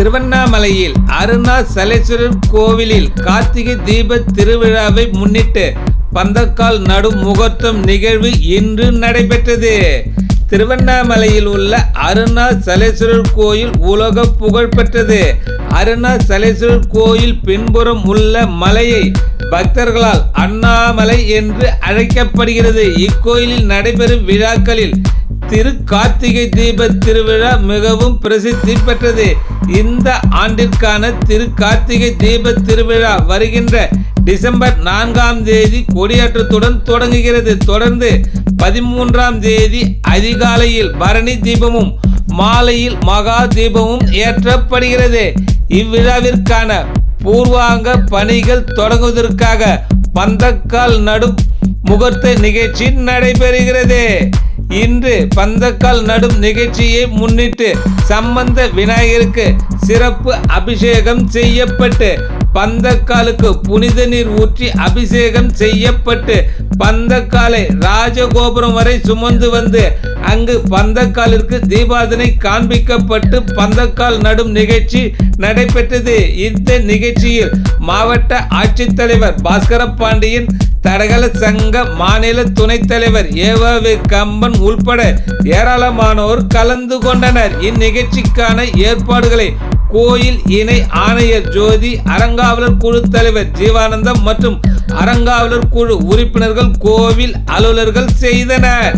திருவண்ணாமலையில் அருணாசலேஸ்வரர் கோவிலில் கார்த்திகை தீப திருவிழாவை முன்னிட்டு பந்தக்கால் நடு முகூர்த்தம் நிகழ்வு இன்று நடைபெற்றது. திருவண்ணாமலையில் உள்ள அருணாசலேஸ்வரர் கோயில் உலக புகழ் பெற்றது. அருணாசலேஸ்வரர் கோயில் பின்புறம் உள்ள மலையை பக்தர்களால் அண்ணாமலை என்று அழைக்கப்படுகிறது. இக்கோயிலில் நடைபெறும் விழாக்களில் திரு கார்த்திகை தீப திருவிழா மிகவும் பிரசித்தி பெற்றது. இந்த ஆண்டிற்கான திரு கார்த்திகை தீப திருவிழா வருகின்ற டிசம்பர் நான்காம் தேதி கொடியேற்றத்துடன் தொடங்குகிறது. தொடர்ந்து பதிமூன்றாம் தேதி அதிகாலையில் பரணி தீபமும் மாலையில் மகா தீபமும் ஏற்றப்படுகிறது. இவ்விழாவிற்கான பூர்வாங்க பணிகள் தொடங்குவதற்காக பந்தக்கால் நடும் முகூர்த்த நிகழ்ச்சி நடைபெறுகிறது. இன்று பந்தக்கால் நடும் நிகழ்ச்சியை முன்னிட்டு சம்பந்த விநாயகருக்கு சிறப்பு அபிஷேகம் செய்யப்பட்டு பந்தக்காலுக்கு புனித நீர் ஊற்றி அபிஷேகம் செய்யப்பட்டு பந்தக்காலை ராஜகோபுரம் வரை சுமந்து வந்து அங்கு பந்தக்காலிற்கு தீபாதனை காண்பிக்கப்பட்டு பந்தக்கால் நடும் நிகழ்ச்சி நடைபெற்றது. இந்த நிகழ்ச்சியில் மாவட்ட ஆட்சித்தலைவர் பாஸ்கர பாண்டியன் தடகள சங்க மாநில துணைத் தலைவர் ஏவாவே கம்பன் உள்பட ஏராளமானோர் கலந்து கொண்டனர். இந்நிகழ்ச்சிக்கான ஏற்பாடுகளை கோயில் இணை ஆணையர் ஜோதி அறங்காவலர் குழு தலைவர் ஜீவானந்தம் மற்றும் அறங்காவலர் குழு உறுப்பினர்கள் கோவில் அலுவலர்கள் செய்தனர்.